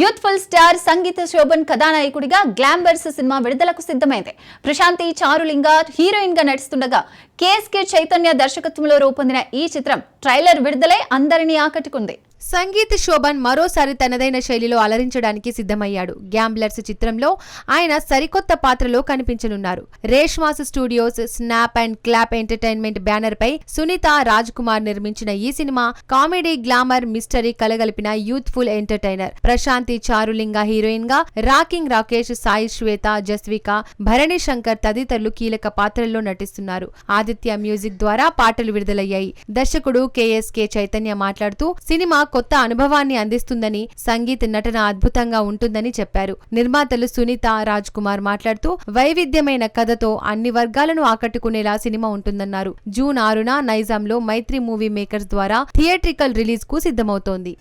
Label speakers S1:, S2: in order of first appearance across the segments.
S1: Youthful star సంగీత శోభన్ కథానాయకుడిగా గ్లాంబర్స్ cinema విడుదలకు సిద్ధమైంది. ప్రశాంతి చారులింగ హీరోయిన్గా నటిస్తుండగా కేఎస్కే చైతన్య దర్శకత్వంలో రూపొందిన ఈ చిత్రం ట్రైలర్ విడుదలై అందరినీ ఆకట్టుకుంది.
S2: సంగీత్ శోభన్ మరోసారి తనదైన శైలిలో అలరించడానికి సిద్ధమయ్యాడు. గ్యాంబ్లర్స్ చిత్రంలో ఆయన సరికొత్త పాత్రలో కనిపించనున్నారు. Reshma's studios snap and clap entertainment banner పై సునీత రాజ్ కుమార్ నిర్మించిన ఈ సినిమా కామెడీ గ్లామర్ మిస్టరీ కలగలిపిన యూత్ఫుల్ ఎంటర్టైనర్. ప్రశాంతి చారులింగ హీరోయిన్గా రాకింగ్ రాకేష్ సాయి శ్వేత జస్విక భరణి శంకర్ తదితరులు కీలక పాత్రల్లో నటిస్తున్నారు. ఆదిత్య మ్యూజిక్ ద్వారా పాటలు విడుదలయ్యాయి. దర్శకుడు కెఎస్కే చైతన్య మాట్లాడుతూ సినిమా కొత్త అనుభవాన్ని అందిస్తుందని సంగీత్ నటన అద్భుతంగా ఉంటుందని చెప్పారు. నిర్మాతలు సునీత రాజ్ కుమార్ మాట్లాడుతూ వైవిధ్యమైన కథతో అన్ని వర్గాలను ఆకట్టుకునేలా సినిమా ఉంటుందన్నారు. జూన్ ఆరున నైజాంలో మైత్రి మూవీ మేకర్స్ ద్వారా థియేట్రికల్ రిలీజ్కు సిద్ధమవుతోంది.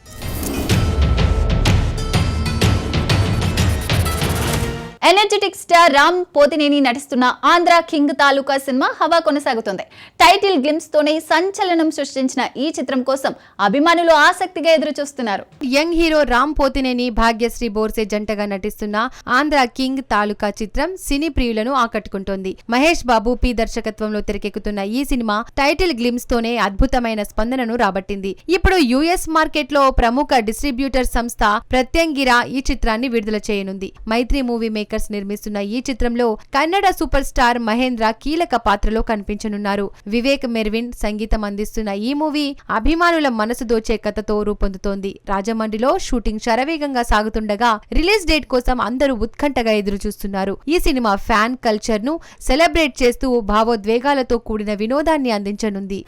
S1: ఎనర్జెటిక్ స్టార్ రామ్ పోతినేని నటిస్తున్న ఆంధ్ర కింగ్ తాలూకా సినిమా హవా కొనసాగుతుంది. టైటిల్ గ్లిమ్స్ తోనే సంచలనం సృష్టించిన ఈ చిత్రం కోసం అభిమానులు ఆసక్తిగా ఎదురు చూస్తున్నారు
S2: యంగ్ హీరో రామ్ పోతినేని భాగ్యశ్రీ బోర్సే జంటగా నటిస్తున్న ఆంధ్ర కింగ్ తాలూకా చిత్రం సినీ ప్రియులను ఆకట్టుకుంటోంది. మహేష్ బాబు పి దర్శకత్వంలో తెరకెక్కుతున్న ఈ సినిమా టైటిల్ గ్లిమ్స్ తోనే అద్భుతమైన స్పందనను రాబట్టింది. ఇప్పుడు యుఎస్ మార్కెట్లో ప్రముఖ డిస్ట్రిబ్యూటర్ సంస్థ ప్రత్యంగిరా ఈ చిత్రాన్ని విడుదల చేయనుంది. మైత్రి మూవీ మేకర్ మేకర్స్ నిర్మిస్తున్న ఈ చిత్రంలో కన్నడ సూపర్ స్టార్ మహేంద్ర కీలక పాత్రలో కనిపించనున్నారు. వివేక్ మెర్విన్ సంగీతం అందిస్తున్న ఈ మూవీ అభిమానుల మనసు దోచే కథతో రూపొందుతోంది. రాజమండ్రిలో షూటింగ్ శరవేగంగా సాగుతుండగా రిలీజ్ డేట్ కోసం అందరూ ఉత్కంఠగా ఎదురు చూస్తున్నారు ఈ సినిమా ఫ్యాన్ కల్చర్ను సెలబ్రేట్ చేస్తూ భావోద్వేగాలతో కూడిన వినోదాన్ని అందించనుంది.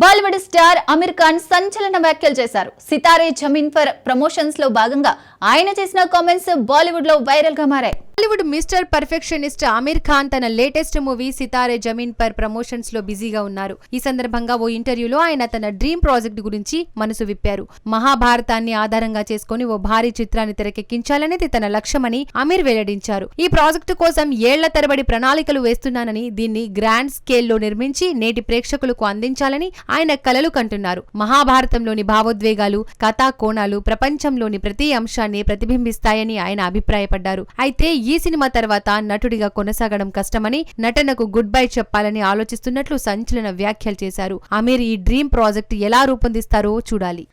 S1: బాలీవుడ్ స్టార్ అమీర్ ఖాన్ సంచలన వ్యాఖ్యలు చేశారు. సితారే జమీన్ ఫర్ ప్రమోషన్స్లో భాగంగా ఆయన చేసిన కామెంట్స్ బాలీవుడ్లో వైరల్గా మారాయి.
S2: Bollywood Mister perfectionist Aamir Khan తన లేటెస్ట్ మూవీ సితారే జమీన్ పర్ ప్రమోషన్స్లో బిజీగా ఉన్నారు. ఈ సందర్భంగా ఓ ఇంటర్వ్యూలో ఆయన తన డ్రీమ్ ప్రాజెక్ట్ గురించి మనసు విప్పారు. మహాభారతాన్ని ఆధారంగా చేసుకుని ఓ భారీ చిత్రాన్ని తెరకెక్కించాలనేది తన లక్ష్యమని అమీర్ వెల్లడించారు. ఈ ప్రాజెక్టు కోసం ఏళ్ళ తరబడి ప్రణాళికలు వేస్తున్నానని దీన్ని గ్రాండ్ స్కేల్లో నిర్మించి నేటి ప్రేక్షకులకు అందించాలని ఆయన కలలు కంటున్నారు. మహాభారతంలోని భావోద్వేగాలు కథా కోణాలు ప్రపంచంలోని ప్రతి అంశాన్ని ప్రతిబింబిస్తాయని ఆయన అభిప్రాయపడ్డారు. అయితే ఈ సినిమా తర్వాత నటుడిగా కొనసాగడం కష్టమని నటనకు గుడ్ బై చెప్పాలని ఆలోచిస్తున్నట్లు సంచలన వ్యాఖ్యలు చేశారు. అమీర్ ఈ డ్రీమ్ ప్రాజెక్ట్ ఎలా రూపొందిస్తారో చూడాలి.